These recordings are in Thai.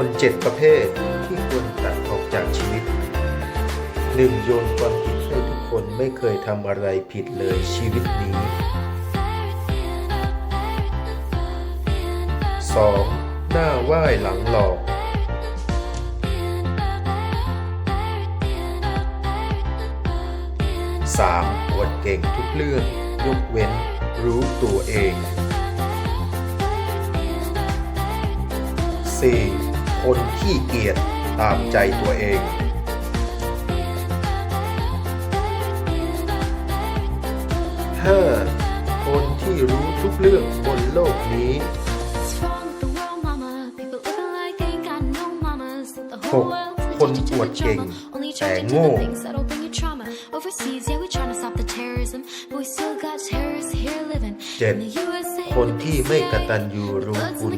คนเจ็ดประเภทที่ควรตัดออกจากชีวิตหนึ่งโยนความผิดให้ทุกคนไม่เคยทำอะไรผิดเลยชีวิตนี้ 2. หน้าไหว้หลังหลอก 3. อวดเก่งทุกเรื่องยกเว้นรู้ตัวเอง 4. คนขี้เกียจตามใจตัวเอง 5. คนที่รู้ทุกเรื่องบนโลกนี้ What's wrong with the world, mama? People living like they ain't got no mamas. Think the ห whole ก world คน addicted อ to วด the เก่ง drama. Only แต่ attracted to โง่ the things that'll bring you trauma. Overseas, yeah, we trying to stop the terrorism, but we still got terrorists here living เจ็ด in the USA. คน with the ที่ไม่ก CIA. ตัญญูรู้ Bloods คุ and ณ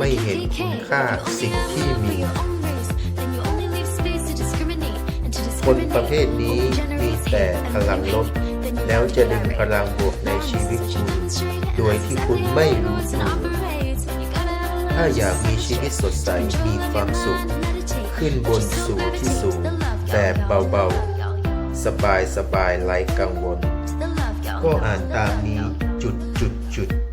the Crips and the ไม่เห็น KKK. คุณค่า If you สิ่ง only ที่ live มี for your own race, then you only leave space to discriminate and to คนประ discriminate เภทนี้ only มี generates แต่ hate พ and ลังลบ manipulate. Then you แล้ว gotta จะ do ดึง that พ right. ลังบวกในชีวิตคุณโดยที่คุณไม่รู้ตัวถ้าอยากมีชีวิตสดใสมีความสุข ขึ้นบนสู่ที่สูงแบบเบาๆ สบายสบายๆไร้กังวล ก็อ่านตามนี้จุดจุดจุดๆๆ